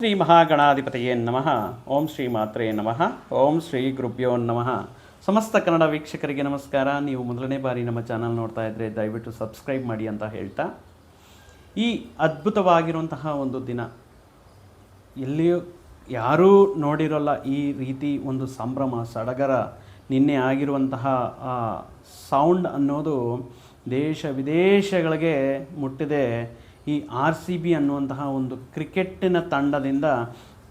ಶ್ರೀ ಮಹಾಗಣಾಧಿಪತಿಯೇ ನಮಃ. ಓಂ ಶ್ರೀ ಮಾತ್ರೇ ನಮಃ. ಓಂ ಶ್ರೀ ಗುರುಭ್ಯೋ ನಮಃ. ಸಮಸ್ತ ಕನ್ನಡ ವೀಕ್ಷಕರಿಗೆ ನಮಸ್ಕಾರ. ನೀವು ಮೊದಲನೇ ಬಾರಿ ನಮ್ಮ ಚಾನಲ್ ನೋಡ್ತಾ ಇದ್ದರೆ ದಯವಿಟ್ಟು ಸಬ್ಸ್ಕ್ರೈಬ್ ಮಾಡಿ ಅಂತ ಹೇಳ್ತಾ. ಈ ಅದ್ಭುತವಾಗಿರುವಂತಹ ಒಂದು ದಿನ. ಎಲ್ಲಿಯೂ ಯಾರೂ ನೋಡಿರೋಲ್ಲ ಈ ರೀತಿ ಒಂದು ಸಂಭ್ರಮ, ಸಡಗರ, ನಿನ್ನೆ ಆಗಿರುವಂತಹ ಸೌಂಡ್ ಅನ್ನೋದು ದೇಶ ವಿದೇಶಗಳಿಗೆ ಮುಟ್ಟಿದೆ. ಈ ಆರ್ ಸಿ ಬಿ ಅನ್ನುವಂತಹ ಒಂದು ಕ್ರಿಕೆಟ್ಟಿನ ತಂಡದಿಂದ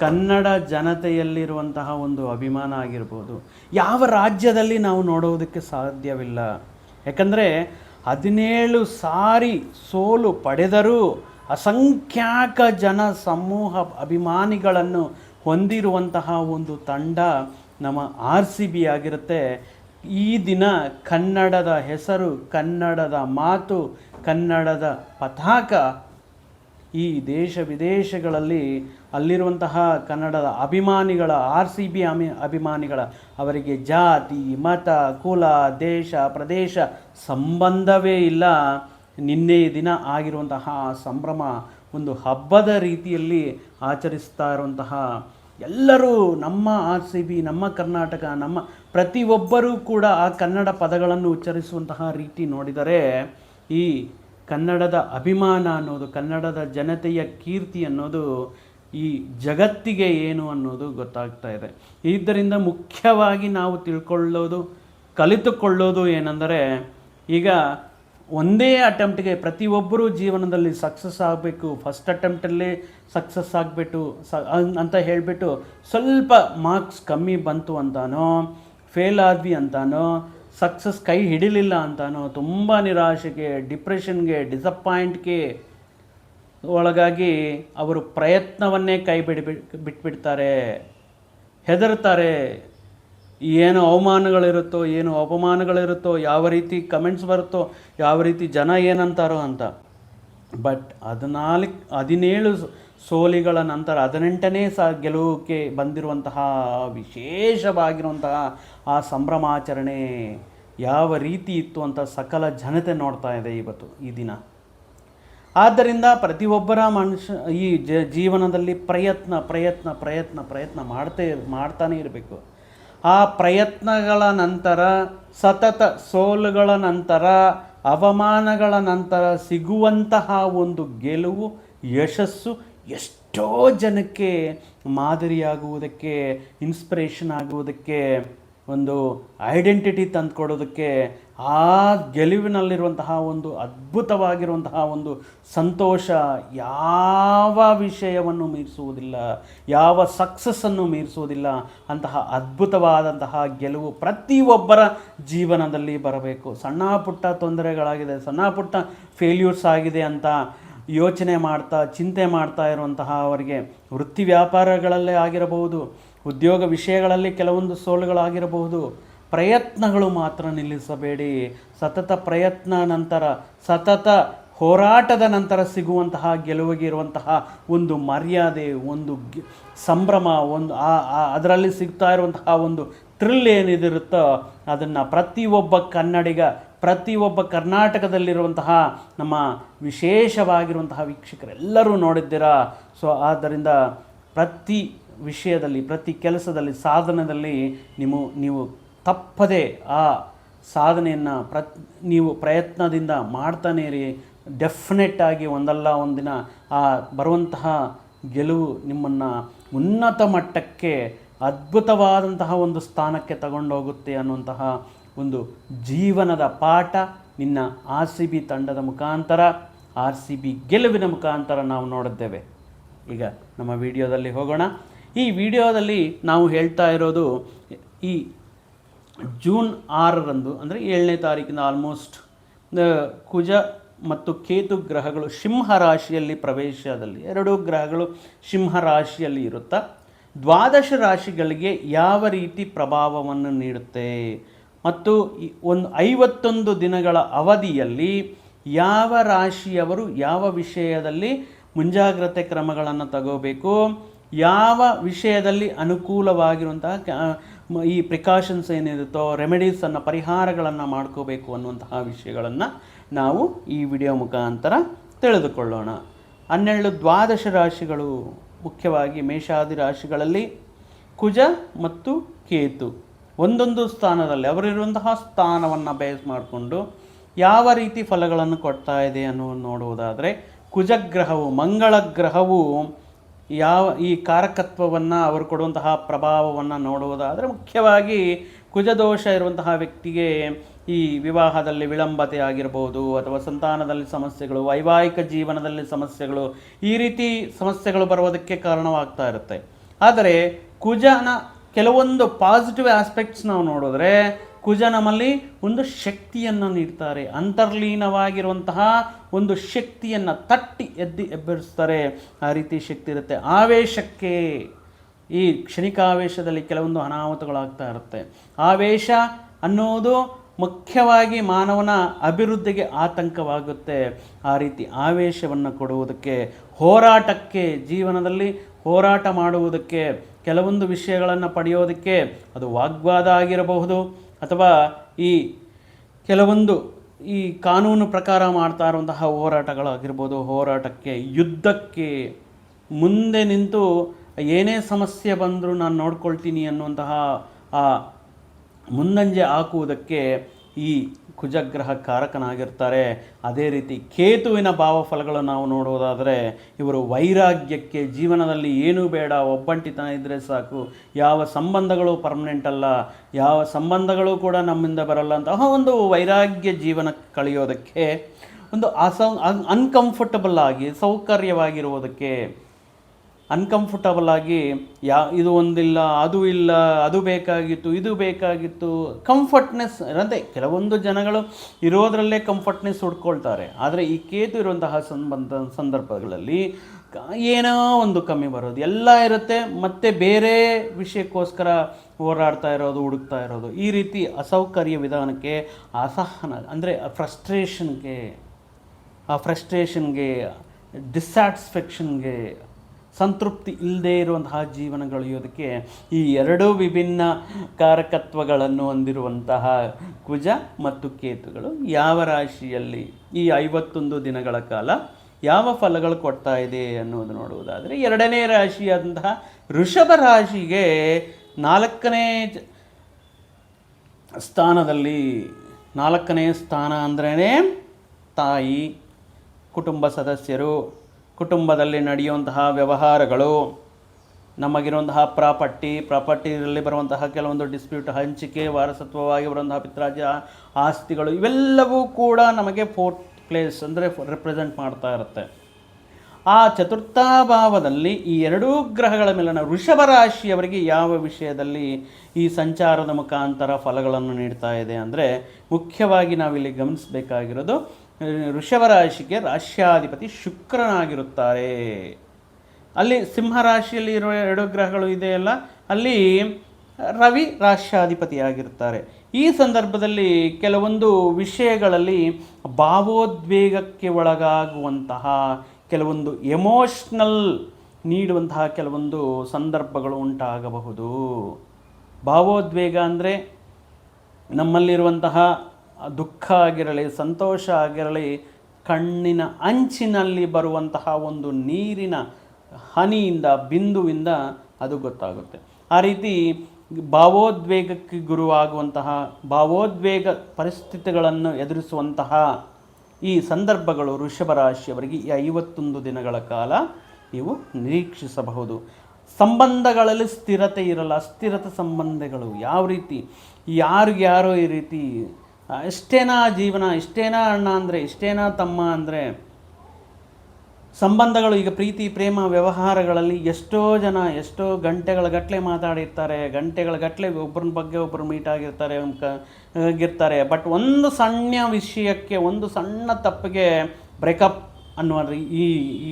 ಕನ್ನಡ ಜನತೆಯಲ್ಲಿರುವಂತಹ ಒಂದು ಅಭಿಮಾನ ಆಗಿರ್ಬೋದು. ಯಾವ ರಾಜ್ಯದಲ್ಲಿ ನಾವು ನೋಡುವುದಕ್ಕೆ ಸಾಧ್ಯವಿಲ್ಲ. ಯಾಕಂದರೆ ಹದಿನೇಳು ಸಾರಿ ಸೋಲು ಪಡೆದರೂ ಅಸಂಖ್ಯಾಕ ಜನ ಸಮೂಹ ಅಭಿಮಾನಿಗಳನ್ನು ಹೊಂದಿರುವಂತಹ ಒಂದು ತಂಡ ನಮ್ಮ ಆರ್ ಸಿ ಬಿ ಆಗಿರುತ್ತೆ. ಈ ದಿನ ಕನ್ನಡದ ಹೆಸರು, ಕನ್ನಡದ ಮಾತು, ಕನ್ನಡದ ಪತಾಕ ಈ ದೇಶ ವಿದೇಶಗಳಲ್ಲಿ ಅಲ್ಲಿರುವಂತಹ ಕನ್ನಡದ ಅಭಿಮಾನಿಗಳ, ಆರ್ ಸಿ ಬಿ ಅಮಿ, ಅಭಿಮಾನಿಗಳ ಅವರಿಗೆ ಜಾತಿ, ಮತ, ಕುಲ, ದೇಶ, ಪ್ರದೇಶ ಸಂಬಂಧವೇ ಇಲ್ಲ. ನಿನ್ನೆ ದಿನ ಆಗಿರುವಂತಹ ಸಂಭ್ರಮ ಒಂದು ಹಬ್ಬದ ರೀತಿಯಲ್ಲಿ ಆಚರಿಸ್ತಾ ಇರುವಂತಹ ಎಲ್ಲರೂ ನಮ್ಮ ಆರ್ ಸಿ ಬಿ, ನಮ್ಮ ಕರ್ನಾಟಕ, ನಮ್ಮ ಪ್ರತಿಯೊಬ್ಬರೂ ಕೂಡ ಆ ಕನ್ನಡ ಪದಗಳನ್ನು ಉಚ್ಚರಿಸುವಂತಹ ರೀತಿ ನೋಡಿದರೆ ಈ ಕನ್ನಡದ ಅಭಿಮಾನ ಅನ್ನೋದು, ಕನ್ನಡದ ಜನತೆಯ ಕೀರ್ತಿ ಅನ್ನೋದು ಈ ಜಗತ್ತಿಗೆ ಏನು ಅನ್ನೋದು ಗೊತ್ತಾಗ್ತಾ ಇದೆ. ಇದರಿಂದ ಮುಖ್ಯವಾಗಿ ನಾವು ತಿಳ್ಕೊಳ್ಳೋದು, ಕಲಿತುಕೊಳ್ಳೋದು ಏನೆಂದರೆ, ಈಗ ಒಂದೇ ಅಟೆಂಪ್ಟ್ಗೆ ಪ್ರತಿಯೊಬ್ಬರೂ ಜೀವನದಲ್ಲಿ ಸಕ್ಸಸ್ ಆಗಬೇಕು, ಫಸ್ಟ್ ಅಟೆಂಪ್ಟಲ್ಲೇ ಸಕ್ಸಸ್ ಆಗಬೇಕು ಸ ಅಂತ ಹೇಳಿಬಿಟ್ಟು ಸ್ವಲ್ಪ ಮಾರ್ಕ್ಸ್ ಕಮ್ಮಿ ಬಂತು ಅಂತಾನೋ, ಫೇಲ್ ಆದ್ವಿ ಅಂತಾನೋ ಸಕ್ಸಸ್ ಕೈ ಹಿಡಿಲಿಲ್ಲ ಅಂತಾನೋ ತುಂಬ ನಿರಾಶೆಗೆ, ಡಿಪ್ರೆಷನ್ಗೆ ಡಿಸಪಾಯಿಂಟ್ಗೆ ಒಳಗಾಗಿ ಅವರು ಪ್ರಯತ್ನವನ್ನೇ ಕೈ ಬಿಡಿ ಬಿಟ್ಬಿಡ್ತಾರೆ, ಹೆದರ್ತಾರೆ. ಏನು ಅವಮಾನಗಳಿರುತ್ತೋ, ಏನು ಅಪಮಾನಗಳಿರುತ್ತೋ, ಯಾವ ರೀತಿ ಕಮೆಂಟ್ಸ್ ಬರುತ್ತೋ, ಯಾವ ರೀತಿ ಜನ ಏನಂತಾರೋ ಅಂತ. ಬಟ್ ಹದಿನಾಲ್ಕು, ಹದಿನೇಳು ಸೋಲಿಗಳ ನಂತರ ಹದಿನೆಂಟನೇ ಸ ಗೆಲುವುಕ್ಕೆ ಬಂದಿರುವಂತಹ, ವಿಶೇಷವಾಗಿರುವಂತಹ ಆ ಸಂಭ್ರಮಾಚರಣೆ ಯಾವ ರೀತಿ ಇತ್ತು ಅಂತ ಸಕಲ ಜನತೆ ನೋಡ್ತಾ ಇದೆ ಇವತ್ತು ಈ ದಿನ. ಆದ್ದರಿಂದ ಪ್ರತಿಯೊಬ್ಬರ ಮನುಷ್ಯ ಈ ಜೀವನದಲ್ಲಿ ಪ್ರಯತ್ನ ಪ್ರಯತ್ನ ಪ್ರಯತ್ನ ಪ್ರಯತ್ನ ಮಾಡ್ತೇ, ಮಾಡ್ತಾನೆ ಇರಬೇಕು. ಆ ಪ್ರಯತ್ನಗಳ ನಂತರ, ಸತತ ಸೋಲುಗಳ ನಂತರ, ಅವಮಾನಗಳ ನಂತರ ಸಿಗುವಂತಹ ಒಂದು ಗೆಲುವು, ಯಶಸ್ಸು ಎಷ್ಟೋ ಜನಕ್ಕೆ ಮಾದರಿಯಾಗುವುದಕ್ಕೆ ಇನ್ಸ್ಪಿರೇಷನ್ ಆಗುವುದಕ್ಕೆ, ಒಂದು ಐಡೆಂಟಿಟಿ ತಂದುಕೊಡೋದಕ್ಕೆ ಆ ಗೆಲುವಿನಲ್ಲಿರುವಂತಹ ಒಂದು ಅದ್ಭುತವಾಗಿರುವಂತಹ ಒಂದು ಸಂತೋಷ ಯಾವ ವಿಷಯವನ್ನು ಮೀರಿಸುವುದಿಲ್ಲ, ಯಾವ ಸಕ್ಸಸ್ಸನ್ನು ಮೀರಿಸುವುದಿಲ್ಲ, ಅಂತಹ ಅದ್ಭುತವಾದಂತಹ ಗೆಲುವು ಪ್ರತಿಯೊಬ್ಬರ ಜೀವನದಲ್ಲಿ ಬರಬೇಕು. ಸಣ್ಣ ಪುಟ್ಟ ತೊಂದರೆಗಳಾಗಿದೆ, ಸಣ್ಣ ಪುಟ್ಟ ಫೇಲ್ಯೂರ್ಸ್ ಆಗಿದೆ ಅಂತ ಯೋಚನೆ ಮಾಡ್ತಾ, ಚಿಂತೆ ಮಾಡ್ತಾ ಇರುವಂತಹ ಅವರಿಗೆ ವೃತ್ತಿ ವ್ಯಾಪಾರಗಳಲ್ಲೇ ಆಗಿರಬಹುದು, ಉದ್ಯೋಗ ವಿಷಯಗಳಲ್ಲಿ ಕೆಲವೊಂದು ಸೋಲುಗಳಾಗಿರಬಹುದು, ಪ್ರಯತ್ನಗಳು ಮಾತ್ರ ನಿಲ್ಲಿಸಬೇಡಿ. ಸತತ ಪ್ರಯತ್ನ ನಂತರ, ಸತತ ಹೋರಾಟದ ನಂತರ ಸಿಗುವಂತಹ ಗೆಲುವಿಗೆ ಇರುವಂತಹ ಒಂದು ಮರ್ಯಾದೆ, ಒಂದು ಸಂಭ್ರಮ, ಒಂದು ಆ, ಅದರಲ್ಲಿ ಸಿಗ್ತಾ ಇರುವಂತಹ ಒಂದು ಥ್ರಿಲ್ ಏನಿದಿರುತ್ತೋ ಅದನ್ನು ಪ್ರತಿಯೊಬ್ಬ ಕನ್ನಡಿಗ ಪ್ರತಿಯೊಬ್ಬ ಕರ್ನಾಟಕದಲ್ಲಿರುವಂತಹ ನಮ್ಮ ವಿಶೇಷವಾಗಿರುವಂತಹ ವೀಕ್ಷಕರೆಲ್ಲರೂ ನೋಡಿದ್ದೀರಾ? ಸೊ ಆದ್ದರಿಂದ ಪ್ರತಿ ವಿಷಯದಲ್ಲಿ, ಪ್ರತಿ ಕೆಲಸದಲ್ಲಿ, ಸಾಧನದಲ್ಲಿ ನಿಮ್ಮ, ನೀವು ತಪ್ಪದೆ ಆ ಸಾಧನೆಯನ್ನು ಪ್ರತ್ ನೀವು ಪ್ರಯತ್ನದಿಂದ ಮಾಡ್ತಾನೇ ಇರಿ. ಡೆಫಿನೆಟ್ ಆಗಿ ಒಂದಲ್ಲ ಒಂದಿನ ಆ ಬರುವಂತಹ ಗೆಲುವು ನಿಮ್ಮನ್ನು ಉನ್ನತ ಮಟ್ಟಕ್ಕೆ ಅದ್ಭುತವಾದಂತಹ ಒಂದು ಸ್ಥಾನಕ್ಕೆ ತಗೊಂಡೋಗುತ್ತೆ ಅನ್ನುವಂತಹ ಒಂದು ಜೀವನದ ಪಾಠ ನಿನ್ನ ಆರ್ ಸಿ ಬಿ ತಂಡದ ಮುಖಾಂತರ, ಆರ್ ಸಿ ಬಿ ಗೆಲುವಿನ ಮುಖಾಂತರ ನಾವು ನೋಡಿದ್ದೇವೆ. ಈಗ ನಮ್ಮ ವಿಡಿಯೋದಲ್ಲಿ ಹೋಗೋಣ. ಈ ವಿಡಿಯೋದಲ್ಲಿ ನಾವು ಹೇಳ್ತಾ ಇರೋದು ಈ ಜೂನ್ ಆರರಂದು, ಅಂದರೆ ಏಳನೇ ತಾರೀಕಿನ ಆಲ್ಮೋಸ್ಟ್ ಕುಜ ಮತ್ತು ಕೇತು ಗ್ರಹಗಳು ಸಿಂಹ ರಾಶಿಯಲ್ಲಿ ಪ್ರವೇಶದಲ್ಲಿ, ಎರಡೂ ಗ್ರಹಗಳು ಸಿಂಹ ರಾಶಿಯಲ್ಲಿ ಇರುತ್ತಾ, ದ್ವಾದಶ ರಾಶಿಗಳಿಗೆ ಯಾವ ರೀತಿ ಪ್ರಭಾವವನ್ನು ನೀಡುತ್ತೆ? ಮತ್ತು ಒಂದು ಐವತ್ತೊಂದು ದಿನಗಳ ಅವಧಿಯಲ್ಲಿ ಯಾವ ರಾಶಿಯವರು ಯಾವ ವಿಷಯದಲ್ಲಿ ಮುಂಜಾಗ್ರತೆ ಕ್ರಮಗಳನ್ನು ತಗೋಬೇಕು, ಯಾವ ವಿಷಯದಲ್ಲಿ ಅನುಕೂಲವಾಗಿರುವಂತಹ ಈ ಪ್ರಿಕಾಷನ್ಸ್ ಏನಿರುತ್ತೋ ರೆಮಿಡೀಸನ್ನು ಪರಿಹಾರಗಳನ್ನು ಮಾಡ್ಕೋಬೇಕು ಅನ್ನುವಂತಹ ವಿಷಯಗಳನ್ನು ನಾವು ಈ ವಿಡಿಯೋ ಮುಖಾಂತರ ತಿಳಿದುಕೊಳ್ಳೋಣ. ಹನ್ನೆರಡು ದ್ವಾದಶ ರಾಶಿಗಳು ಮುಖ್ಯವಾಗಿ ಮೇಷಾದಿ ರಾಶಿಗಳಲ್ಲಿ ಕುಜ ಮತ್ತು ಕೇತು. ಒಂದೊಂದು ಸ್ಥಾನದಲ್ಲಿ ಅವರಿರುವಂತಹ ಸ್ಥಾನವನ್ನು ಬೇಸ್ ಮಾಡಿಕೊಂಡು ಯಾವ ರೀತಿ ಫಲಗಳನ್ನು ಕೊಡ್ತಾ ಇದೆ ಅನ್ನು ನೋಡುವುದಾದರೆ, ಕುಜಗ್ರಹವು ಮಂಗಳ ಗ್ರಹವು ಯಾವ, ಈ ಕಾರಕತ್ವವನ್ನು, ಅವರು ಕೊಡುವಂತಹ ಪ್ರಭಾವವನ್ನು ನೋಡುವುದಾದರೆ ಮುಖ್ಯವಾಗಿ ಕುಜದೋಷ ಇರುವಂತಹ ವ್ಯಕ್ತಿಗೆ ಈ ವಿವಾಹದಲ್ಲಿ ವಿಳಂಬತೆ ಆಗಿರ್ಬೋದು, ಅಥವಾ ಸಂತಾನದಲ್ಲಿ ಸಮಸ್ಯೆಗಳು, ವೈವಾಹಿಕ ಜೀವನದಲ್ಲಿ ಸಮಸ್ಯೆಗಳು, ಈ ರೀತಿ ಸಮಸ್ಯೆಗಳು ಬರುವುದಕ್ಕೆ ಕಾರಣವಾಗ್ತಾ ಇರುತ್ತೆ. ಆದರೆ ಕುಜನ ಕೆಲವೊಂದು ಪಾಸಿಟಿವ್ ಆಸ್ಪೆಕ್ಟ್ಸ್ ನಾವು ನೋಡಿದ್ರೆ, ಕುಜ ನಮ್ಮಲ್ಲಿ ಒಂದು ಶಕ್ತಿಯನ್ನು ನೀಡ್ತಾರೆ. ಅಂತರ್ಲೀನವಾಗಿರುವಂತಹ ಒಂದು ಶಕ್ತಿಯನ್ನು ತಟ್ಟಿ ಎದ್ದಿ ಎಬ್ಬರಿಸ್ತಾರೆ. ಆ ರೀತಿ ಶಕ್ತಿ ಇರುತ್ತೆ. ಆವೇಶಕ್ಕೆ ಈ ಕ್ಷಣಿಕಾವೇಶದಲ್ಲಿ ಕೆಲವೊಂದು ಅನಾಹುತಗಳಾಗ್ತಾ ಇರುತ್ತೆ. ಆವೇಶ ಅನ್ನೋದು ಮುಖ್ಯವಾಗಿ ಮಾನವನ ಅಭಿವೃದ್ಧಿಗೆ ಆತಂಕವಾಗುತ್ತೆ. ಆ ರೀತಿ ಆವೇಶವನ್ನು ಕೊಡುವುದಕ್ಕೆ, ಹೋರಾಟಕ್ಕೆ, ಜೀವನದಲ್ಲಿ ಹೋರಾಟ ಮಾಡುವುದಕ್ಕೆ ಕೆಲವೊಂದು ವಿಷಯಗಳನ್ನು ಪಡೆಯೋದಕ್ಕೆ ಅದು ವಾಗ್ವಾದ ಆಗಿರಬಹುದು ಅಥವಾ ಈ ಕೆಲವೊಂದು ಈ ಕಾನೂನು ಪ್ರಕಾರ ಮಾಡ್ತಾ ಇರುವಂತಹ ಹೋರಾಟಗಳಾಗಿರ್ಬೋದು ಹೋರಾಟಕ್ಕೆ, ಯುದ್ಧಕ್ಕೆ ಮುಂದೆ ನಿಂತು ಏನೇ ಸಮಸ್ಯೆ ಬಂದರೂ ನಾನು ನೋಡ್ಕೊಳ್ತೀನಿ ಅನ್ನುವಂತಹ ಆ ಮುಂದಂಜೆ ಹಾಕುವುದಕ್ಕೆ ಈ ಕುಜಗ್ರಹ ಕಾರಕನಾಗಿರ್ತಾರೆ ಅದೇ ರೀತಿ ಕೇತುವಿನ ಭಾವಫಲಗಳನ್ನು ನಾವು ನೋಡುವುದಾದರೆ, ಇವರು ವೈರಾಗ್ಯಕ್ಕೆ ಜೀವನದಲ್ಲಿ ಏನೂ ಬೇಡ, ಒಬ್ಬಂಟಿತನ ಇದ್ದರೆ ಸಾಕು. ಯಾವ ಸಂಬಂಧಗಳು ಪರ್ಮನೆಂಟ್ ಅಲ್ಲ, ಯಾವ ಸಂಬಂಧಗಳು ಕೂಡ ನಮ್ಮಿಂದ ಬರಲ್ಲ ಅಂತಹ ಒಂದು ವೈರಾಗ್ಯ ಜೀವನ ಕಳೆಯೋದಕ್ಕೆ, ಒಂದು ಅಸ ಅನ್ಕಂಫರ್ಟಬಲ್ ಆಗಿ, ಸೌಕರ್ಯವಾಗಿರುವುದಕ್ಕೆ ಅನ್ಕಂಫರ್ಟಬಲ್ ಆಗಿ, ಯಾ, ಇದು ಒಂದಿಲ್ಲ, ಅದು ಇಲ್ಲ, ಅದು ಬೇಕಾಗಿತ್ತು, ಇದು ಬೇಕಾಗಿತ್ತು ಕಂಫರ್ಟ್ನೆಸ್ ಅಂದರೆ ಕೆಲವೊಂದು ಜನಗಳು ಇರೋದರಲ್ಲೇ ಕಂಫರ್ಟ್ನೆಸ್ ಹುಡ್ಕೊಳ್ತಾರೆ. ಆದರೆ ಈ ಕೇತು ಇರುವಂತಹ ಸಂಬಂಧ, ಸಂದರ್ಭಗಳಲ್ಲಿ ಏನೋ ಒಂದು ಕಮ್ಮಿ ಬರೋದು. ಎಲ್ಲ ಇರುತ್ತೆ, ಮತ್ತೆ ಬೇರೆ ವಿಷಯಕ್ಕೋಸ್ಕರ ಹೋರಾಡ್ತಾ ಇರೋದು, ಹುಡುಕ್ತಾ ಇರೋದು. ಈ ರೀತಿ ಅಸೌಕರ್ಯ ವಿಧಾನಕ್ಕೆ ಅಸಹನ, ಅಂದರೆ ಫ್ರಸ್ಟ್ರೇಷನ್ಗೆ ಆ ಫ್ರಸ್ಟ್ರೇಷನ್ಗೆ ಡಿಸ್ಸ್ಯಾಟಿಸ್ಫ್ಯಾಕ್ಷನ್ಗೆ ಸಂತೃಪ್ತಿ ಇಲ್ಲದೆ ಇರುವಂತಹ ಜೀವನ ಕಳೆಯೋದಕ್ಕೆ ಈ ಎರಡೂ ವಿಭಿನ್ನ ಕಾರಕತ್ವಗಳನ್ನು ಹೊಂದಿರುವಂತಹ ಕುಜ ಮತ್ತು ಕೇತುಗಳು ಯಾವ ರಾಶಿಯಲ್ಲಿ ಈ ಐವತ್ತೊಂದು ದಿನಗಳ ಕಾಲ ಯಾವ ಫಲಗಳು ಕೊಡ್ತಾ ಇದೆ ಅನ್ನೋದು ನೋಡುವುದಾದರೆ ಎರಡನೇ ರಾಶಿಯಾದಂತಹ ಋಷಭ ರಾಶಿಗೆ ನಾಲ್ಕನೇ ಸ್ಥಾನದಲ್ಲಿ, ನಾಲ್ಕನೇ ಸ್ಥಾನ ಅಂದ್ರೇ ತಾಯಿ, ಕುಟುಂಬ ಸದಸ್ಯರು ಕುಟುಂಬದಲ್ಲಿ ನಡೆಯುವಂತಹ ವ್ಯವಹಾರಗಳು, ನಮಗಿರುವಂತಹ ಪ್ರಾಪರ್ಟಿ, ಪ್ರಾಪರ್ಟಿಯಲ್ಲಿ ಬರುವಂತಹ ಕೆಲವೊಂದು ಡಿಸ್ಪ್ಯೂಟ್, ಹಂಚಿಕೆ, ವಾರಸತ್ವವಾಗಿ ಬರುವಂತಹ ಪಿತ್ರಾಜ ಆಸ್ತಿಗಳು, ಇವೆಲ್ಲವೂ ಕೂಡ ನಮಗೆ ಫೋರ್ತ್ ಪ್ಲೇಸ್ ಅಂದರೆ ರೆಪ್ರೆಸೆಂಟ್ ಮಾಡ್ತಾ ಇರುತ್ತೆ. ಆ ಚತುರ್ಥ ಭಾವದಲ್ಲಿ ಈ ಎರಡೂ ಗ್ರಹಗಳ ಮೇಲಿನ ವೃಷಭ ರಾಶಿಯವರಿಗೆ ಯಾವ ವಿಷಯದಲ್ಲಿ ಈ ಸಂಚಾರದ ಮುಖಾಂತರ ಫಲಗಳನ್ನು ನೀಡ್ತಾ ಇದೆ ಅಂದರೆ ಮುಖ್ಯವಾಗಿ ನಾವಿಲ್ಲಿ ಗಮನಿಸಬೇಕಾಗಿರೋದು ರಾಶಿಗೆ ರಾಶ್ಯಾಧಿಪತಿ ಶುಕ್ರನಾಗಿರುತ್ತಾರೆ. ಅಲ್ಲಿ ಸಿಂಹ ರಾಶಿಯಲ್ಲಿ ಇರುವ ಎರಡು ಗ್ರಹಗಳು ಇದೆಯಲ್ಲ, ಅಲ್ಲಿ ರವಿ ರಾಶ್ಯಾಧಿಪತಿಯಾಗಿರುತ್ತಾರೆ. ಈ ಸಂದರ್ಭದಲ್ಲಿ ಕೆಲವೊಂದು ವಿಷಯಗಳಲ್ಲಿ ಭಾವೋದ್ವೇಗಕ್ಕೆ ಒಳಗಾಗುವಂತಹ, ಕೆಲವೊಂದು ಎಮೋಷ್ನಲ್ ನೀಡುವಂತಹ ಕೆಲವೊಂದು ಸಂದರ್ಭಗಳು ಉಂಟಾಗಬಹುದು. ಭಾವೋದ್ವೇಗ ಅಂದರೆ ನಮ್ಮಲ್ಲಿರುವಂತಹ ದುಃಖ ಆಗಿರಲಿ, ಸಂತೋಷ ಆಗಿರಲಿ, ಕಣ್ಣಿನ ಅಂಚಿನಲ್ಲಿ ಬರುವಂತಹ ಒಂದು ನೀರಿನ ಹನಿಯಿಂದ, ಬಿಂದುವಿಂದ ಅದು ಗೊತ್ತಾಗುತ್ತೆ. ಆ ರೀತಿ ಭಾವೋದ್ವೇಗಕ್ಕೆ ಗುರುವಾಗುವಂತಹ, ಭಾವೋದ್ವೇಗ ಪರಿಸ್ಥಿತಿಗಳನ್ನು ಎದುರಿಸುವಂತಹ ಈ ಸಂದರ್ಭಗಳು ವೃಷಭ ರಾಶಿಯವರಿಗೆ ಈ ಐವತ್ತೊಂದು ದಿನಗಳ ಕಾಲ ನೀವು ನಿರೀಕ್ಷಿಸಬಹುದು. ಸಂಬಂಧಗಳಲ್ಲಿ ಸ್ಥಿರತೆ ಇರಲ್ಲ. ಅಸ್ಥಿರತೆ ಸಂಬಂಧಗಳು ಯಾವ ರೀತಿ ಯಾರಿಗ್ಯಾರೋ ಈ ರೀತಿ ಇಷ್ಟೇನಾ ಜೀವನ, ಇಷ್ಟೇನಾ ಅಣ್ಣ ಅಂದರೆ, ಇಷ್ಟೇನಾ ತಮ್ಮ ಅಂದರೆ, ಸಂಬಂಧಗಳು, ಈಗ ಪ್ರೀತಿ, ಪ್ರೇಮ, ವ್ಯವಹಾರಗಳಲ್ಲಿ ಎಷ್ಟೋ ಜನ, ಎಷ್ಟೋ ಗಂಟೆಗಳ ಗಟ್ಟಲೆ ಮಾತಾಡಿರ್ತಾರೆ ಗಂಟೆಗಳ ಗಟ್ಟಲೆ ಒಬ್ಬರ ಬಗ್ಗೆ ಒಬ್ಬರು ಮೀಟ್ ಆಗಿರ್ತಾರೆ ಆಗಿರ್ತಾರೆ. ಬಟ್ ಒಂದು ಸಣ್ಣ ವಿಷಯಕ್ಕೆ, ಒಂದು ಸಣ್ಣ ತಪ್ಪಿಗೆ ಬ್ರೇಕಪ್ ಅನ್ನುವ ಈ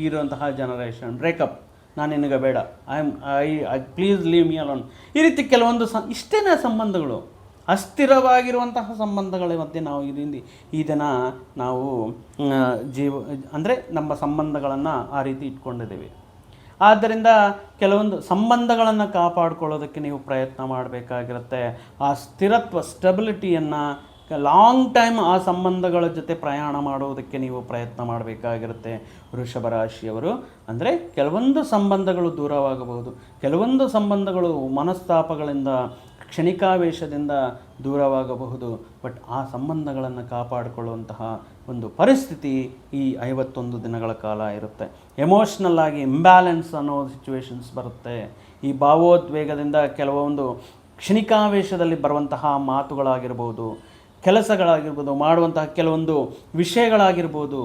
ಇರುವಂತಹ ಜನರೇಷನ್ ಬ್ರೇಕಪ್ ನಾನು ನಿನಗೆ ಬೇಡ. I am I I please leave me alone ಈ ರೀತಿ ಕೆಲವೊಂದು ಸ, ಇಷ್ಟೇನೇ ಸಂಬಂಧಗಳು? ಅಸ್ಥಿರವಾಗಿರುವಂತಹ ಸಂಬಂಧಗಳ ಮಧ್ಯೆ ನಾವು ಇದರಿಂದ ಈ ದಿನ ನಾವು ಜೀವ, ಅಂದರೆ ನಮ್ಮ ಸಂಬಂಧಗಳನ್ನು ಆ ರೀತಿ ಇಟ್ಕೊಂಡಿದ್ದೀವಿ. ಆದ್ದರಿಂದ ಕೆಲವೊಂದು ಸಂಬಂಧಗಳನ್ನು ಕಾಪಾಡ್ಕೊಳ್ಳೋದಕ್ಕೆ ನೀವು ಪ್ರಯತ್ನ ಮಾಡಬೇಕಾಗಿರುತ್ತೆ. ಆ ಸ್ಥಿರತ್ವ, ಸ್ಟೆಬಿಲಿಟಿಯನ್ನು ಲಾಂಗ್ ಟೈಮ್ ಆ ಸಂಬಂಧಗಳ ಜೊತೆ ಪ್ರಯಾಣ ಮಾಡುವುದಕ್ಕೆ ನೀವು ಪ್ರಯತ್ನ ಮಾಡಬೇಕಾಗಿರುತ್ತೆ. ವೃಷಭ ರಾಶಿಯವರು, ಅಂದರೆ ಕೆಲವೊಂದು ಸಂಬಂಧಗಳು ದೂರವಾಗಬಹುದು. ಕೆಲವೊಂದು ಸಂಬಂಧಗಳು ಮನಸ್ತಾಪಗಳಿಂದ ಕ್ಷಣಿಕಾವೇಶದಿಂದ ದೂರವಾಗಬಹುದು, ಬಟ್ ಆ ಸಂಬಂಧಗಳನ್ನು ಕಾಪಾಡಿಕೊಳ್ಳುವಂತಹ ಒಂದು ಪರಿಸ್ಥಿತಿ ಈ ಐವತ್ತೊಂದು ದಿನಗಳ ಕಾಲ ಇರುತ್ತೆ. ಎಮೋಷ್ನಲ್ ಆಗಿ ಇಂಬ್ಯಾಲೆನ್ಸ್ ಅನ್ನೋ ಸಿಚುವೇಶನ್ಸ್ ಬರುತ್ತೆ. ಈ ಭಾವೋದ್ವೇಗದಿಂದ ಕೆಲವೊಂದು ಕ್ಷಣಿಕಾವೇಶದಲ್ಲಿ ಬರುವಂತಹ ಮಾತುಗಳಾಗಿರ್ಬೋದು, ಕೆಲಸಗಳಾಗಿರ್ಬೋದು, ಮಾಡುವಂತಹ ಕೆಲವೊಂದು ವಿಷಯಗಳಾಗಿರ್ಬೋದು,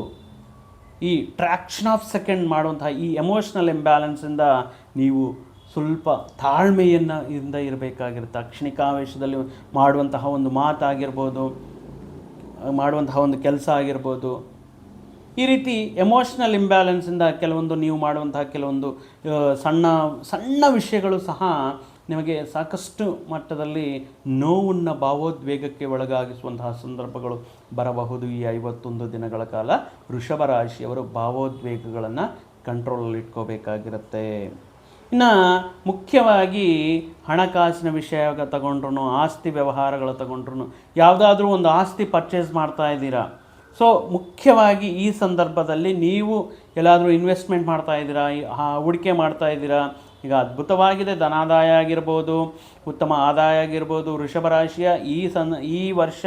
ಈ ಟ್ರ್ಯಾಕ್ಷನ್ ಆಫ್ ಸೆಕೆಂಡ್ ಮಾಡುವಂತಹ ಈ ಎಮೋಷ್ನಲ್ ಇಂಬ್ಯಾಲೆನ್ಸಿಂದ ನೀವು ಸ್ವಲ್ಪ ತಾಳ್ಮೆಯನ್ನು ಇಂದ ಇರಬೇಕಾಗಿರುತ್ತೆ. ಅಕ್ಷಣಿಕಾವೇಶದಲ್ಲಿ ಕ್ಷಣಿಕಾವೇಶದಲ್ಲಿ ಮಾಡುವಂತಹ ಒಂದು ಮಾತಾಗಿರ್ಬೋದು, ಮಾಡುವಂತಹ ಒಂದು ಕೆಲಸ ಆಗಿರ್ಬೋದು. ಈ ರೀತಿ ಎಮೋಷ್ನಲ್ ಇಂಬ್ಯಾಲೆನ್ಸಿಂದ ಕೆಲವೊಂದು ನೀವು ಮಾಡುವಂತಹ ಕೆಲವೊಂದು ಸಣ್ಣ ಸಣ್ಣ ವಿಷಯಗಳು ಸಹ ನಿಮಗೆ ಸಾಕಷ್ಟು ಮಟ್ಟದಲ್ಲಿ ನೋವನ್ನು ಭಾವೋದ್ವೇಗಕ್ಕೆ ಒಳಗಾಗಿಸುವಂತಹ ಸಂದರ್ಭಗಳು ಬರಬಹುದು ಈ ಐವತ್ತೊಂದು ದಿನಗಳ ಕಾಲ. ವೃಷಭ ರಾಶಿಯವರು ಭಾವೋದ್ವೇಗಗಳನ್ನು ಕಂಟ್ರೋಲಲ್ಲಿ ಇಟ್ಕೋಬೇಕಾಗಿರುತ್ತೆ. ಇನ್ನು ಮುಖ್ಯವಾಗಿ ಹಣಕಾಸಿನ ವಿಷಯ ತಗೊಂಡ್ರು ಆಸ್ತಿ ವ್ಯವಹಾರಗಳು ತಗೊಂಡ್ರು ಯಾವುದಾದ್ರೂ ಒಂದು ಆಸ್ತಿ ಪರ್ಚೇಸ್ ಮಾಡ್ತಾ ಇದ್ದೀರಾ? ಸೊ ಮುಖ್ಯವಾಗಿ ಈ ಸಂದರ್ಭದಲ್ಲಿ ನೀವು ಎಲ್ಲಾದರೂ ಇನ್ವೆಸ್ಟ್ಮೆಂಟ್ ಮಾಡ್ತಾ ಇದ್ದೀರಾ? ಹೂಡಿಕೆ ಮಾಡ್ತಾ ಇದ್ದೀರಾ? ಈಗ ಅದ್ಭುತವಾಗಿದೆ, ಧನಾದಾಯ ಆಗಿರ್ಬೋದು, ಉತ್ತಮ ಆದಾಯ ಆಗಿರ್ಬೋದು, ವೃಷಭ ರಾಶಿಯ ಈ ಸನ್, ಈ ವರ್ಷ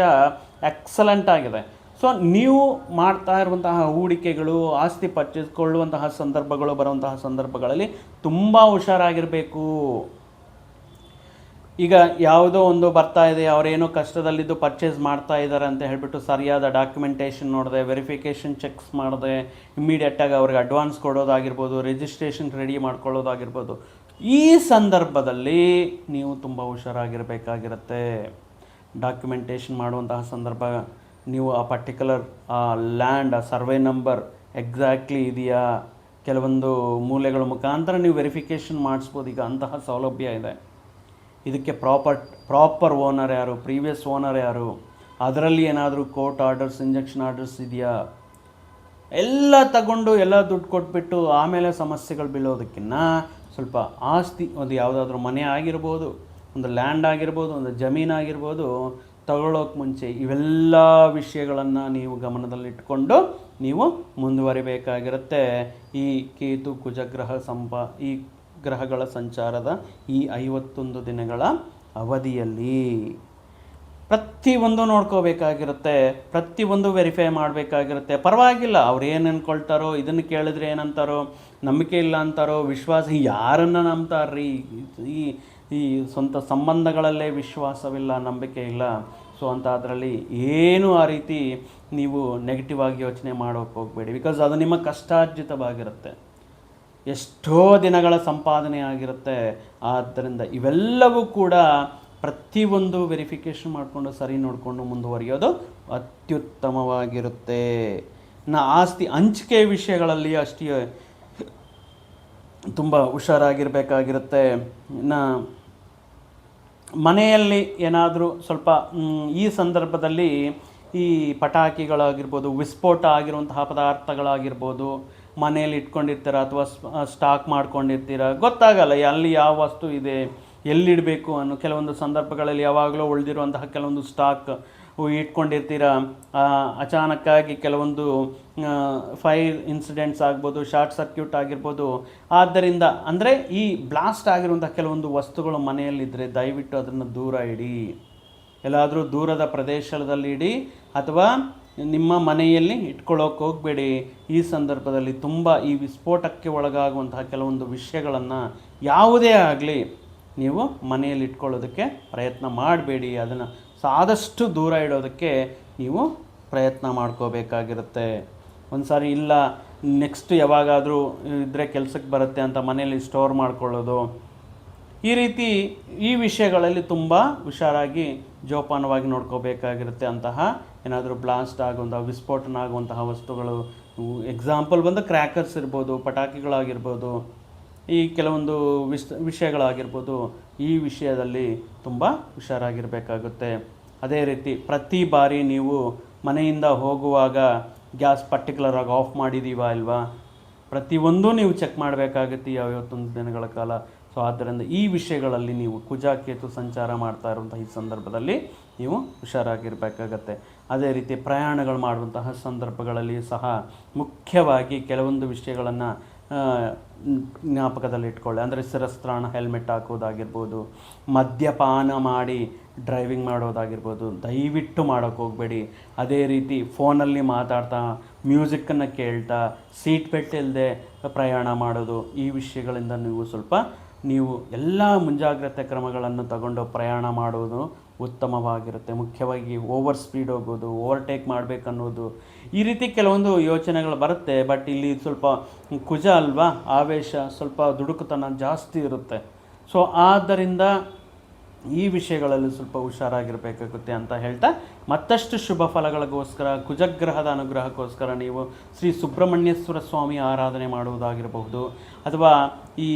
ಎಕ್ಸಲೆಂಟ್ ಆಗಿದೆ. ಸೊ ನೀವು ಮಾಡ್ತಾ ಇರುವಂತಹ ಹೂಡಿಕೆಗಳು, ಆಸ್ತಿ ಪರ್ಚೇಸ್ ಕೊಳ್ಳುವಂತಹ ಸಂದರ್ಭಗಳು, ಬರುವಂತಹ ಸಂದರ್ಭಗಳಲ್ಲಿ ತುಂಬ ಹುಷಾರಾಗಿರಬೇಕು. ಈಗ ಯಾವುದೋ ಒಂದು ಬರ್ತಾ ಇದೆ, ಅವರೇನೋ ಕಷ್ಟದಲ್ಲಿದ್ದು ಪರ್ಚೇಸ್ ಮಾಡ್ತಾ ಇದ್ದಾರೆ ಅಂತ ಹೇಳಿಬಿಟ್ಟು ಸರಿಯಾದ ಡಾಕ್ಯುಮೆಂಟೇಷನ್ ನೋಡಿದೆ ವೆರಿಫಿಕೇಷನ್ ಚೆಕ್ಸ್ ಮಾಡಿದೆ ಇಮ್ಮಿಡಿಯೇಟಾಗಿ ಅವ್ರಿಗೆ ಅಡ್ವಾನ್ಸ್ ಕೊಡೋದಾಗಿರ್ಬೋದು ರಿಜಿಸ್ಟ್ರೇಷನ್ ರೆಡಿ ಮಾಡ್ಕೊಳ್ಳೋದಾಗಿರ್ಬೋದು, ಈ ಸಂದರ್ಭದಲ್ಲಿ ನೀವು ತುಂಬ ಹುಷಾರಾಗಿರಬೇಕಾಗಿರುತ್ತೆ. ಡಾಕ್ಯುಮೆಂಟೇಷನ್ ಮಾಡುವಂತಹ ಸಂದರ್ಭ ನೀವು ಆ ಪರ್ಟಿಕ್ಯುಲರ್ ಆ ಲ್ಯಾಂಡ್ ಆ ಸರ್ವೆ ನಂಬರ್ ಎಕ್ಸಾಕ್ಟ್ಲಿ ಇದೆಯಾ? ಕೆಲವೊಂದು ಮೂಲೆಗಳ ಮುಖಾಂತರ ನೀವು ವೆರಿಫಿಕೇಷನ್ ಮಾಡಿಸ್ಬೋದು. ಈಗ ಅಂತಹ ಸೌಲಭ್ಯ ಇದೆ. ಇದಕ್ಕೆ ಪ್ರಾಪರ್ ಪ್ರಾಪರ್ ಓನರ್ ಯಾರು? ಪ್ರೀವಿಯಸ್ ಓನರ್ ಯಾರು? ಅದರಲ್ಲಿ ಏನಾದರೂ ಕೋರ್ಟ್ ಆರ್ಡರ್ಸ್ ಇಂಜೆಕ್ಷನ್ ಆರ್ಡರ್ಸ್ ಇದೆಯಾ? ಎಲ್ಲ ತಗೊಂಡು ಎಲ್ಲ ದುಡ್ಡು ಕೊಟ್ಬಿಟ್ಟು ಆಮೇಲೆ ಸಮಸ್ಯೆಗಳು ಬೀಳೋದಕ್ಕಿಂತ ಸ್ವಲ್ಪ ಆಸ್ತಿ, ಒಂದು ಯಾವುದಾದ್ರೂ ಮನೆ ಆಗಿರ್ಬೋದು, ಒಂದು ಲ್ಯಾಂಡ್ ಆಗಿರ್ಬೋದು, ಒಂದು ಜಮೀನು ಆಗಿರ್ಬೋದು ತಗೊಳ್ಳೋಕೆ ಮುಂಚೆ ಇವೆಲ್ಲ ವಿಷಯಗಳನ್ನು ನೀವು ಗಮನದಲ್ಲಿಟ್ಟುಕೊಂಡು ನೀವು ಮುಂದುವರಿಬೇಕಾಗಿರುತ್ತೆ. ಈ ಕೇತು ಕುಜಗ್ರಹ ಸಂಪ, ಈ ಗ್ರಹಗಳ ಸಂಚಾರದ ಈ ಐವತ್ತೊಂದು ದಿನಗಳ ಅವಧಿಯಲ್ಲಿ ಪ್ರತಿಯೊಂದು ನೋಡ್ಕೋಬೇಕಾಗಿರುತ್ತೆ ಪ್ರತಿಯೊಂದು ವೆರಿಫೈ ಮಾಡಬೇಕಾಗಿರುತ್ತೆ. ಪರವಾಗಿಲ್ಲ, ಅವ್ರು ಏನು ಅನ್ಕೊಳ್ತಾರೋ, ಇದನ್ನು ಕೇಳಿದ್ರೆ ಏನಂತಾರೋ, ನಂಬಿಕೆ ಇಲ್ಲ ಅಂತಾರೋ, ವಿಶ್ವಾಸ ಯಾರನ್ನು ನಂಬ್ತಾರ್ರಿ? ಈ ಈ ಸ್ವಂತ ಸಂಬಂಧಗಳಲ್ಲೇ ವಿಶ್ವಾಸವಿಲ್ಲ, ನಂಬಿಕೆ ಇಲ್ಲ. ಸೊ ಅಂತ ಅದರಲ್ಲಿ ಏನು ಆ ರೀತಿ ನೀವು ನೆಗೆಟಿವ್ ಆಗಿ ಯೋಚನೆ ಮಾಡೋಕೆ ಹೋಗಬೇಡಿ. ಬಿಕಾಸ್ ಅದು ನಿಮ್ಮ ಕಷ್ಟಾರ್ಜಿತವಾಗಿರುತ್ತೆ. ಎಷ್ಟೋ ದಿನಗಳ ಸಂಪಾದನೆ ಆಗಿರುತ್ತೆ. ಆದ್ದರಿಂದ ಇವೆಲ್ಲವೂ ಕೂಡ ಪ್ರತಿಯೊಂದು ವೆರಿಫಿಕೇಷನ್ ಮಾಡಿಕೊಂಡು, ಸರಿ ನೋಡಿಕೊಂಡು ಮುಂದುವರಿಯೋದು ಅತ್ಯುತ್ತಮವಾಗಿರುತ್ತೆ. ನಾ ಆಸ್ತಿ ಹಂಚಿಕೆ ವಿಷಯಗಳಲ್ಲಿ ಅಷ್ಟೇ ತುಂಬ ಹುಷಾರಾಗಿರಬೇಕಾಗಿರುತ್ತೆ. ಇನ್ನು ಮನೆಯಲ್ಲಿ ಏನಾದರೂ ಸ್ವಲ್ಪ ಈ ಸಂದರ್ಭದಲ್ಲಿ ಈ ಪಟಾಕಿಗಳಾಗಿರ್ಬೋದು, ವಿಸ್ಫೋಟ ಆಗಿರುವಂತಹ ಪದಾರ್ಥಗಳಾಗಿರ್ಬೋದು, ಮನೆಯಲ್ಲಿ ಇಟ್ಕೊಂಡಿರ್ತೀರ ಅಥವಾ ಸ್ಟಾಕ್ ಮಾಡ್ಕೊಂಡಿರ್ತೀರ, ಗೊತ್ತಾಗಲ್ಲ, ಅಲ್ಲಿ ಯಾವ ವಸ್ತು ಇದೆ ಎಲ್ಲಿಡಬೇಕು ಅನ್ನೋ ಕೆಲವೊಂದು ಸಂದರ್ಭಗಳಲ್ಲಿ ಯಾವಾಗಲೂ ಉಳಿದಿರುವಂತಹ ಕೆಲವೊಂದು ಸ್ಟಾಕ್ ಇಟ್ಕೊಂಡಿರ್ತೀರ? ಅಚಾನಕ್ಕಾಗಿ ಕೆಲವೊಂದು ಫೈರ್ ಇನ್ಸಿಡೆಂಟ್ಸ್ ಆಗ್ಬೋದು ಶಾರ್ಟ್ ಸರ್ಕ್ಯೂಟ್ ಆಗಿರ್ಬೋದು. ಆದ್ದರಿಂದ, ಅಂದರೆ ಈ ಬ್ಲಾಸ್ಟ್ ಆಗಿರುವಂಥ ಕೆಲವೊಂದು ವಸ್ತುಗಳು ಮನೆಯಲ್ಲಿದ್ದರೆ ದಯವಿಟ್ಟು ಅದನ್ನು ದೂರ ಇಡಿ. ಎಲ್ಲಾದರೂ ದೂರದ ಪ್ರದೇಶದಲ್ಲಿ ಇಡಿ, ಅಥವಾ ನಿಮ್ಮ ಮನೆಯಲ್ಲಿ ಇಟ್ಕೊಳ್ಳೋಕೆ ಹೋಗಬೇಡಿ. ಈ ಸಂದರ್ಭದಲ್ಲಿ ತುಂಬ ಈ ವಿಸ್ಫೋಟಕ್ಕೆ ಒಳಗಾಗುವಂತಹ ಕೆಲವೊಂದು ವಿಷಯಗಳನ್ನು ಯಾವುದೇ ಆಗಲಿ ನೀವು ಮನೆಯಲ್ಲಿ ಇಟ್ಕೊಳ್ಳೋದಕ್ಕೆ ಪ್ರಯತ್ನ ಮಾಡಬೇಡಿ. ಅದನ್ನು ಆದಷ್ಟು ದೂರ ಇಡೋದಕ್ಕೆ ನೀವು ಪ್ರಯತ್ನ ಮಾಡ್ಕೋಬೇಕಾಗಿರುತ್ತೆ. ಒಂದು ಸಾರಿ ಇಲ್ಲ, ನೆಕ್ಸ್ಟ್ ಯಾವಾಗಾದರೂ ಇದ್ದರೆ ಕೆಲಸಕ್ಕೆ ಬರುತ್ತೆ ಅಂತ ಮನೆಯಲ್ಲಿ ಸ್ಟೋರ್ ಮಾಡ್ಕೊಳ್ಳೋದು. ಈ ರೀತಿ ಈ ವಿಷಯಗಳಲ್ಲಿ ತುಂಬ ಹುಷಾರಾಗಿ ಜೋಪಾನವಾಗಿ ನೋಡ್ಕೋಬೇಕಾಗಿರುತ್ತೆ ಅಂತಹ ಏನಾದರೂ ಬ್ಲಾಸ್ಟ್ ಆಗುವಂತಹ, ವಿಸ್ಫೋಟನ ಆಗುವಂತಹ ವಸ್ತುಗಳು. ಎಕ್ಸಾಂಪಲ್ ಬಂದು ಕ್ರ್ಯಾಕರ್ಸ್ ಇರ್ಬೋದು, ಪಟಾಕಿಗಳಾಗಿರ್ಬೋದು. ಈ ಕೆಲವೊಂದು ವಿಸ್ ವಿಷಯಗಳಾಗಿರ್ಬೋದು ಈ ವಿಷಯದಲ್ಲಿ ತುಂಬ ಹುಷಾರಾಗಿರಬೇಕಾಗುತ್ತೆ. ಅದೇ ರೀತಿ ಪ್ರತಿ ಬಾರಿ ನೀವು ಮನೆಯಿಂದ ಹೋಗುವಾಗ ಗ್ಯಾಸ್ ಪರ್ಟಿಕ್ಯುಲರಾಗಿ ಆಫ್ ಮಾಡಿದ್ದೀವಾ ಇಲ್ವಾ? ಪ್ರತಿಯೊಂದು ನೀವು ಚೆಕ್ ಮಾಡಬೇಕಾಗುತ್ತೆ ಯಾವ ಐವತ್ತೊಂದು ದಿನಗಳ ಕಾಲ. ಸೊ, ಆದ್ದರಿಂದ ಈ ವಿಷಯಗಳಲ್ಲಿ ನೀವು ಕುಜಾಕೇತು ಸಂಚಾರ ಮಾಡ್ತಾ ಇರುವಂತಹ ಈ ಸಂದರ್ಭದಲ್ಲಿ ನೀವು ಹುಷಾರಾಗಿರಬೇಕಾಗತ್ತೆ. ಅದೇ ರೀತಿ ಪ್ರಯಾಣಗಳು ಮಾಡುವಂತಹ ಸಂದರ್ಭಗಳಲ್ಲಿ ಸಹ ಮುಖ್ಯವಾಗಿ ಕೆಲವೊಂದು ವಿಷಯಗಳನ್ನು ಜ್ಞಾಪಕದಲ್ಲಿ ಇಟ್ಕೊಳ್ಳಿ ಅಂದರೆ ಶಿರಸ್ತ್ರಾಣ ಹೆಲ್ಮೆಟ್ ಹಾಕೋದಾಗಿರ್ಬೋದು ಮದ್ಯಪಾನ ಮಾಡಿ ಡ್ರೈವಿಂಗ್ ಮಾಡೋದಾಗಿರ್ಬೋದು, ದಯವಿಟ್ಟು ಮಾಡೋಕ್ಕೆ ಹೋಗಬೇಡಿ. ಅದೇ ರೀತಿ ಫೋನಲ್ಲಿ ಮಾತಾಡ್ತಾ ಮ್ಯೂಸಿಕ್ಕನ್ನು ಕೇಳ್ತಾ ಸೀಟ್ ಬೆಲ್ಟ್ ಇಲ್ಲದೆ ಪ್ರಯಾಣ ಮಾಡೋದು, ಈ ವಿಷಯಗಳಿಂದ ನೀವು ಸ್ವಲ್ಪ, ನೀವು ಎಲ್ಲ ಮುಂಜಾಗ್ರತೆ ಕ್ರಮಗಳನ್ನು ತಗೊಂಡು ಪ್ರಯಾಣ ಮಾಡುವುದು ಉತ್ತಮವಾಗಿರುತ್ತೆ. ಮುಖ್ಯವಾಗಿ ಓವರ್ ಸ್ಪೀಡ್ ಹೋಗೋದು ಓವರ್ಟೇಕ್ ಮಾಡಬೇಕನ್ನೋದು, ಈ ರೀತಿ ಕೆಲವೊಂದು ಯೋಚನೆಗಳು ಬರುತ್ತೆ. ಬಟ್ ಇಲ್ಲಿ ಸ್ವಲ್ಪ ಕುಜ ಅಲ್ವಾ? ಆವೇಶ, ಸ್ವಲ್ಪ ದುಡುಕುತನ ಜಾಸ್ತಿ ಇರುತ್ತೆ. ಸೊ ಆದ್ದರಿಂದ ಈ ವಿಷಯಗಳಲ್ಲಿ ಸ್ವಲ್ಪ ಹುಷಾರಾಗಿರಬೇಕಾಗುತ್ತೆ ಅಂತ ಹೇಳ್ತಾ ಮತ್ತಷ್ಟು ಶುಭ ಫಲಗಳಿಗೋಸ್ಕರ, ಕುಜಗ್ರಹದ ಅನುಗ್ರಹಕ್ಕೋಸ್ಕರ ನೀವು ಶ್ರೀ ಸುಬ್ರಹ್ಮಣ್ಯೇಶ್ವರ ಸ್ವಾಮಿ ಆರಾಧನೆ ಮಾಡುವುದಾಗಿರಬಹುದು. ಅಥವಾ ಈ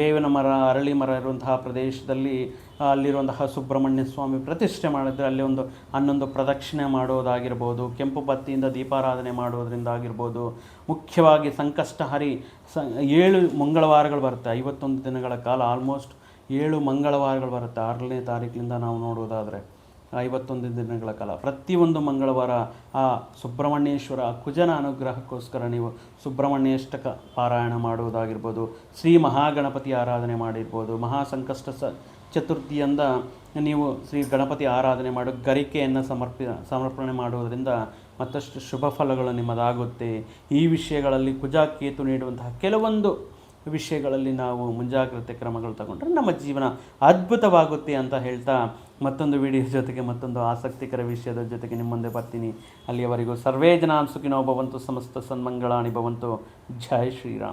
ಬೇವಿನ ಮರ, ಅರಳಿ ಮರ ಇರುವಂತಹ ಪ್ರದೇಶದಲ್ಲಿ ಅಲ್ಲಿರುವಂತಹ ಸುಬ್ರಹ್ಮಣ್ಯ ಸ್ವಾಮಿ ಪ್ರತಿಷ್ಠೆ ಮಾಡಿದ್ರೆ ಅಲ್ಲಿ ಒಂದು ಹನ್ನೊಂದು ಪ್ರದಕ್ಷಿಣೆ ಮಾಡೋದಾಗಿರ್ಬೋದು, ಕೆಂಪು ಬತ್ತಿಯಿಂದ ದೀಪಾರಾಧನೆ ಮಾಡೋದರಿಂದ ಆಗಿರ್ಬೋದು, ಮುಖ್ಯವಾಗಿ ಸಂಕಷ್ಟಹರಿ ಸ, ಏಳು ಮಂಗಳವಾರಗಳು ಬರುತ್ತೆ. ಐವತ್ತೊಂದು ದಿನಗಳ ಕಾಲ ಆಲ್ಮೋಸ್ಟ್ ಏಳು ಮಂಗಳವಾರಗಳು ಬರುತ್ತೆ. ಆರನೇ ತಾರೀಕಿನಿಂದ ನಾವು ನೋಡೋದಾದರೆ ಐವತ್ತೊಂದು ದಿನಗಳ ಕಾಲ. ಪ್ರತಿಯೊಂದು ಮಂಗಳವಾರ ಆ ಸುಬ್ರಹ್ಮಣ್ಯೇಶ್ವರ ಕುಜನ ಅನುಗ್ರಹಕ್ಕೋಸ್ಕರ ನೀವು ಸುಬ್ರಹ್ಮಣ್ಯೇಷ್ಟಕ ಪಾರಾಯಣ ಮಾಡುವುದಾಗಿರ್ಬೋದು ಶ್ರೀ ಮಹಾಗಣಪತಿ ಆರಾಧನೆ ಮಾಡಿರ್ಬೋದು ಮಹಾ ಸಂಕಷ್ಟ ಸ ಚತುರ್ಥಿಯಿಂದ ನೀವು ಶ್ರೀ ಗಣಪತಿ ಆರಾಧನೆ ಮಾಡೋ, ಗರಿಕೆಯನ್ನು ಸಮರ್ಪಿ, ಸಮರ್ಪಣೆ ಮಾಡುವುದರಿಂದ ಮತ್ತಷ್ಟು ಶುಭ ಫಲಗಳು ನಿಮ್ಮದಾಗುತ್ತೆ. ಈ ವಿಷಯಗಳಲ್ಲಿ ಕುಜಾಕೇತು ನೀಡುವಂತಹ ಕೆಲವೊಂದು ವಿಷಯಗಳಲ್ಲಿ ನಾವು ಮುಂಜಾಗ್ರತೆ ಕ್ರಮಗಳು ತಗೊಂಡ್ರೆ ನಮ್ಮ ಜೀವನ ಅದ್ಭುತವಾಗುತ್ತೆ ಅಂತ ಹೇಳ್ತಾ ಮತ್ತೊಂದು ವಿಡಿಯೋ ಜೊತೆಗೆ ಮತ್ತೊಂದು ಆಸಕ್ತಿಕರ ವಿಷಯದ ಜೊತೆಗೆ ನಿಮ್ಮ ಮುಂದೆ ಬರ್ತೀನಿ. ಅಲ್ಲಿಯವರೆಗೂ ಸರ್ವೇ ಜನ ಸುಖಿನೋ ಭವಂತು, ಸಮಸ್ತ ಸನ್ಮಂಗಳಾಣಿ ಭವಂತು. ಜೈ ಶ್ರೀರಾಮ್.